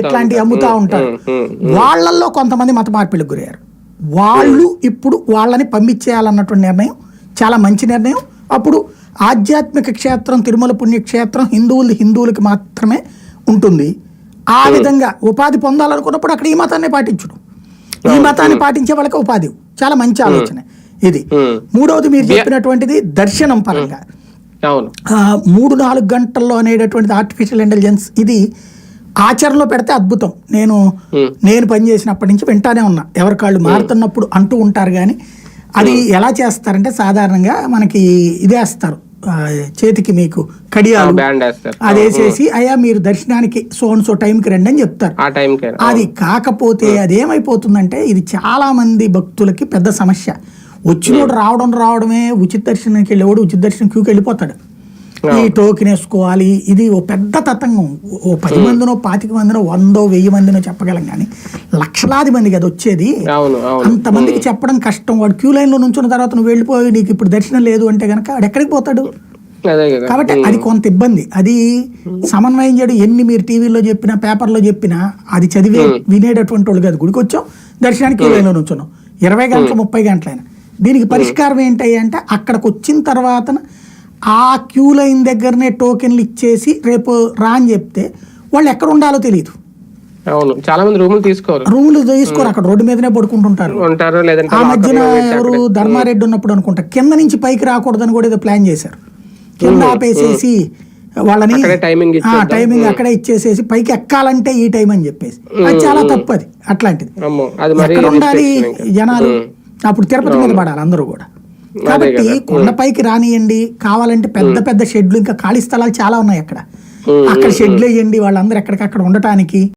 ఇట్లాంటివి అమ్ముతా ఉంటారు. వాళ్ళల్లో కొంతమంది మత మార్పిడికి గురయ్యారు. వాళ్ళు ఇప్పుడు వాళ్ళని పంపించేయాలన్నటువంటి నిర్ణయం చాలా మంచి నిర్ణయం. అప్పుడు ఆధ్యాత్మిక క్షేత్రం తిరుమల పుణ్యక్షేత్రం హిందువులు హిందువులకి మాత్రమే ఉంటుంది. ఆ విధంగా ఉపాధి పొందాలనుకున్నప్పుడు అక్కడ ఈ మతాన్ని పాటించడం. ఈ మతాన్ని పాటించే వాళ్ళకి ఉపాధి. చాలా మంచి ఆలోచన ఇది. మూడవది మీరు చెప్పినటువంటిది దర్శనం పరంగా. మూడు నాలుగు గంటల్లో అనేటటువంటిది ఆర్టిఫిషియల్ ఇంటెలిజెన్స్ ఇది ఆచరణలో పెడితే అద్భుతం. నేను. నేను పనిచేసినప్పటి నుంచి వింటానే ఉన్నా. ఎవరి కాళ్ళు మారుతున్నప్పుడు అంటూ ఉంటారు కానీ అది ఎలా చేస్తారంటే సాధారణంగా మనకి ఇదేస్తారు చేతికి మీకు కడియాలు అది వేసేసి అయ్యా మీరు దర్శనానికి సో అండ్ సో టైంకి రండి అని చెప్తారు. అది కాకపోతే అదేమైపోతుందంటే ఇది చాలా మంది భక్తులకి పెద్ద సమస్య. వచ్చినోడు రావడం రావడమే ఉచిత దర్శనానికి వెళ్ళేవాడు ఉచిత దర్శనం క్యూకి వెళ్ళిపోతాడు. ఈ టోకెన్ వేసుకోవాలి. ఇది ఓ పెద్ద తతంగం. ఓ పది మందినో పాతిక మందినో వందో వెయ్యి మందినో చెప్పగలం కానీ లక్షలాది మంది కదా వచ్చేది. అంతమందికి చెప్పడం కష్టం. వాడు క్యూ లైన్లో నుంచున్న తర్వాత నువ్వు వెళ్ళిపోయి నీకు ఇప్పుడు దర్శనం లేదు అంటే కనుక వాడు ఎక్కడికి పోతాడు? అదే కాబట్టి అది కొంత ఇబ్బంది. అది సమన్వయం చేయడం ఎన్ని మీరు టీవీలో చెప్పినా పేపర్లో చెప్పినా అది చదివే వినేటటువంటి వాళ్ళు కాదు. గుడికి వచ్చాం దర్శనానికి క్యూ లైన్లో నుంచున్నాం. ఇరవై గంటలు ముప్పై గంటలైనా. దీనికి పరిష్కారం ఏంటి అంటే అక్కడికి వచ్చిన తర్వాత ఆ క్యూ లైన్ దగ్గరనే టోకెన్లు ఇచ్చేసి రేపు రా అని చెప్తే వాళ్ళు ఎక్కడ ఉండాలో తెలియదు అవును. చాలా మంది రూములు తీసుకోరు. రూములు తీసుకోరు. అక్కడ రోడ్డు మీదనే పడుకుంటుంటారు. ఉంటారు లేదంటే ఆ మధ్యన ఎవరు ధర్మారెడ్డి ఉన్నప్పుడు అనుకుంటా కింద నుంచి పైకి రాకూడదని కూడా ఏదో ప్లాన్ చేశారు. కింద ఆపేసేసి వాళ్ళని టైమింగ్ ఆ టైమింగ్ అక్కడే ఇచ్చేసేసి పైకి ఎక్కాలంటే ఈ టైం అని చెప్పేసి. అది చాలా తప్పు అది అట్లాంటిది ఎక్కడ ఉండాలి. జనాలు? అప్పుడు తిరుపతి మీద పడాలి అందరూ కూడా. కాబట్టి కొండపైకి రానియండి కావాలంటే పెద్ద పెద్ద షెడ్లు ఇంకా ఖాళీ స్థలాలు చాలా ఉన్నాయి అక్కడ. అక్కడ షెడ్లు వేయండి వాళ్ళందరూ ఎక్కడికక్కడ ఉండటానికి.